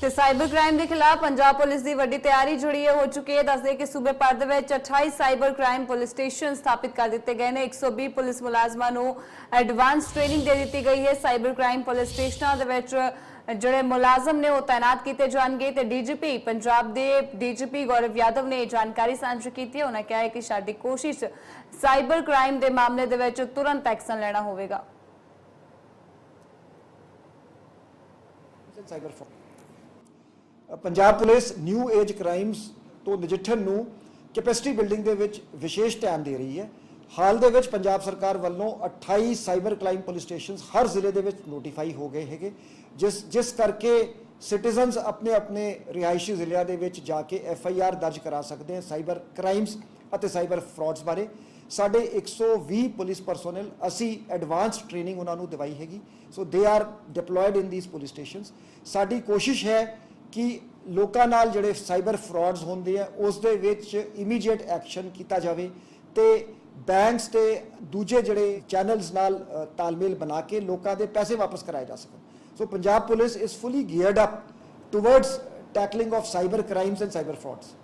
ਤੇ cyber crime ਦੇ ਖਿਲਾਫ ਪੰਜਾਬ ਪੁਲਿਸ ਦੀ ਵੱਡੀ ਤਿਆਰੀ ਜੁੜੀ ਹੈ ਹੋ ਚੁੱਕੀ ਹੈ। ਦੱਸਦੇ ਕਿ ਸੂਬੇ ਭਰ ਦੇ ਵਿੱਚ 28 ਸਾਈਬਰ ਕ੍ਰਾਈਮ ਪੁਲਿਸ ਸਟੇਸ਼ਨ ਸਥਾਪਿਤ ਕਰ ਦਿੱਤੇ ਗਏ ਨੇ। 120 ਪੁਲਿਸ ਮੁਲਾਜ਼ਮਾਂ ਨੂੰ ਐਡਵਾਂਸ ਟ੍ਰੇਨਿੰਗ ਦੇ ਦਿੱਤੀ ਗਈ ਹੈ। ਸਾਈਬਰ ਕ੍ਰਾਈਮ ਪੁਲਿਸ ਸਟੇਸ਼ਨਾਂ ਦੇ ਵਿੱਚ ਜਿਹੜੇ ਮੁਲਾਜ਼ਮ ਨੇ ਉਹ ਤਾਇਨਾਤ ਕੀਤੇ ਜਾਣਗੇ ਤੇ ਡੀਜੀਪੀ ਪੰਜਾਬ ਦੇ ਡੀਜੀਪੀ ਗੌਰਵ ਯਾਦਵ ਨੇ ਇਹ ਜਾਣਕਾਰੀ ਸਾਂਝੀ ਕੀਤੀ ਉਹਨਾਂ ਕਿਹਾ ਹੈ ਕਿ ਸਾਡੀ ਕੋਸ਼ਿਸ਼ ਸਾਈਬਰ ਕ੍ਰਾਈਮ ਦੇ ਮਾਮਲੇ ਦੇ ਵਿੱਚ ਤੁਰੰਤ ਐਕਸ਼ਨ ਲੈਣਾ ਹੋਵੇਗਾ। Cyber fraud Punjab police new age crimes ਤੋਂ ਨਜਿੱਠਣ ਨੂੰ ਕੈਪੈਸਿਟੀ ਬਿਲਡਿੰਗ ਦੇ ਵਿੱਚ ਵਿਸ਼ੇਸ਼ ਧਿਆਨ ਦੇ ਰਹੀ ਹੈ। ਹਾਲ ਦੇ ਵਿੱਚ ਪੰਜਾਬ ਸਰਕਾਰ ਵੱਲੋਂ 28 ਸਾਈਬਰ ਕ੍ਰਾਈਮ ਪੁਲਿਸ ਸਟੇਸ਼ਨਸ ਹਰ ਜ਼ਿਲ੍ਹੇ ਦੇ ਵਿੱਚ ਨੋਟੀਫਾਈ ਹੋ ਗਏ ਹੈਗੇ, ਜਿਸ ਜਿਸ ਕਰਕੇ ਸਿਟੀਜ਼ਨਸ ਆਪਣੇ ਆਪਣੇ ਰਿਹਾਇਸ਼ੀ ਜ਼ਿਲ੍ਹਿਆਂ ਦੇ ਵਿੱਚ ਜਾ ਕੇ ਐਫ ਆਈ ਆਰ ਦਰਜ ਕਰਾ ਸਕਦੇ ਹਨ ਸਾਈਬਰ ਕ੍ਰਾਈਮਸ ਅਤੇ ਸਾਈਬਰ ਫਰਾਡਸ ਬਾਰੇ। ਸਾਡੇ 120 ਪੁਲਿਸ ਪਰਸੋਨਲ ਅਸੀਂ ਐਡਵਾਂਸ ਟ੍ਰੇਨਿੰਗ ਉਹਨਾਂ ਨੂੰ ਦਿਵਾਈ ਹੈਗੀ। So they are deployed in these police stations ਸਾਡੀ ਕੋਸ਼ਿਸ਼ ਹੈ ਕਿ ਲੋਕਾਂ ਨਾਲ ਜਿਹੜੇ ਸਾਈਬਰ ਫਰਾਡਸ ਹੁੰਦੇ ਆ, ਉਸ ਦੇ ਵਿੱਚ ਇਮੀਡੀਏਟ ਐਕਸ਼ਨ ਕੀਤਾ ਜਾਵੇ ਤੇ ਬੈਂਕਸ ਤੇ ਦੂਜੇ ਜਿਹੜੇ ਚੈਨਲਸ ਨਾਲ ਤਾਲਮੇਲ ਬਣਾ ਕੇ ਲੋਕਾਂ ਦੇ ਪੈਸੇ ਵਾਪਸ ਕਰਾਏ ਜਾ ਸਕਣ। So Punjab police is fully geared up towards tackling of cyber crimes and cyber frauds